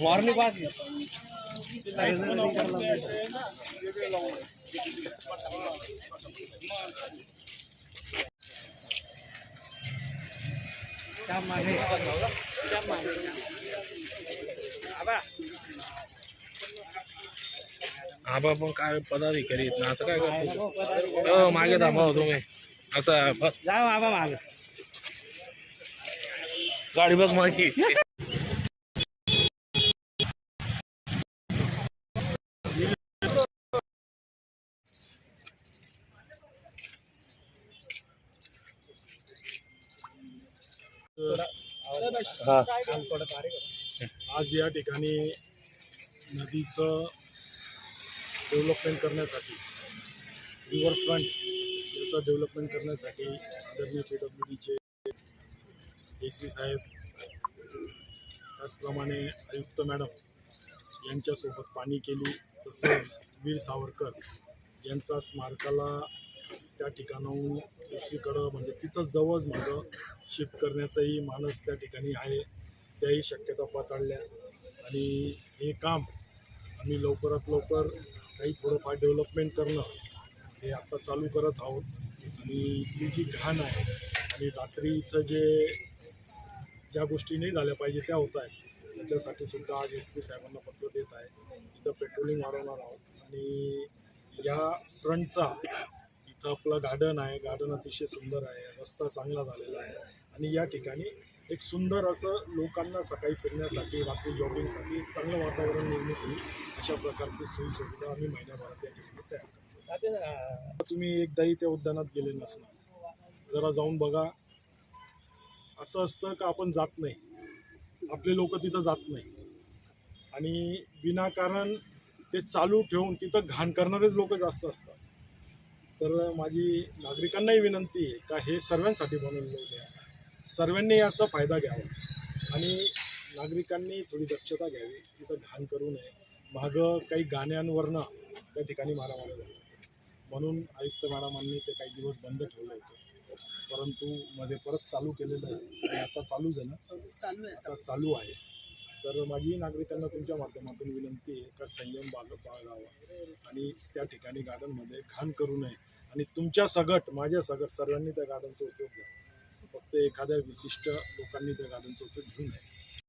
Morning वाच आबा पण काय पदाधिकारी आहेत ना असं काय करतो हो मागे थांबा हो तुम्ही. असं जा बाबा माग. गाडी बघ मागे. आज या ठिकाणी नदीचं डेव्हलपमेंट करण्यासाठी रिव्हरफ्रंट याचं डेव्हलपमेंट करण्यासाठी आदरणीय पी डब्ल्यू डीचे ए सी साहेब त्याचप्रमाणे आयुक्त मॅडम यांच्यासोबत पाणी केली तसेच वीर सावरकर यांचा स्मारकाला त्या ठिकाणाहून दुसरीकडं म्हणजे तिथंच जवळच माझं शिफ्ट करण्याचाही मानस त्या ठिकाणी आहे. त्याही शक्यता पाताळल्या. आणि हे काम आम्ही लवकरात लवकर काही थोडंफार डेव्हलपमेंट करणं हे आत्ता चालू करत आहोत. आणि इथली जी घाण आहे आणि रात्री इथं जे ज्या गोष्टी नाही झाल्या पाहिजे त्या होत आहेत त्याच्यासाठी सुद्धा आज एस पी साहेबांना पत्र देत आहे. इथं पेट्रोलिंग वाढवणार आहोत. आणि या फ्रंटचा इथं आपलं गार्डन आहे. गार्डन अतिशय सुंदर आहे. रस्ता चांगला झालेला आहे. आणि या ठिकाणी एक सुंदर असं लोकांना सकाळी फिरण्यासाठी रात्री जॉगिंगसाठी चांगलं वातावरण निर्मित होईल अशा प्रकारची सोयीसुविधा आम्ही महिन्याभरात या ठिकाणी तयार करतो. तुम्ही एकदाही त्या उद्यानात गेले नसणार. जरा जाऊन बघा. असं असतं का आपण जात नाही? आपले लोक तिथं जात नाही. आणि विनाकारण ते चालू ठेवून तिथं घाण करणारेच लोक जास्त असतात. तर माझी नागरिकांनाही विनंती आहे का हे सर्वांसाठी बनवलेलं आहे. सर्वांनी याचा फायदा घ्यावा आणि नागरिकांनी थोडी दक्षता घ्यावी तिथं घाण करू नये. मागं काही गाण्यांवरनं त्या ठिकाणी मारामाऱ्या झाल्या म्हणून आयुक्त मॅडमांनी ते काही दिवस बंद ठेवलं होतं. परंतु मध्ये परत चालू केलेलं आहे आणि आता चालू झालं. चालू आहे आता चालू आहे. तर माझी नागरिकांना तुमच्या माध्यमातून विनंती आहे का संयम बाल बाळगावा आणि त्या ठिकाणी गार्डनमध्ये घाण करू नये. आणि तुमच्या सगट माझ्या सगट सर्वांनी त्या गार्डनचा उपयोग घ्या. फक्त एखाद्या विशिष्ट लोकांनी त्या गार्डनचा उपयोग घेऊ नये.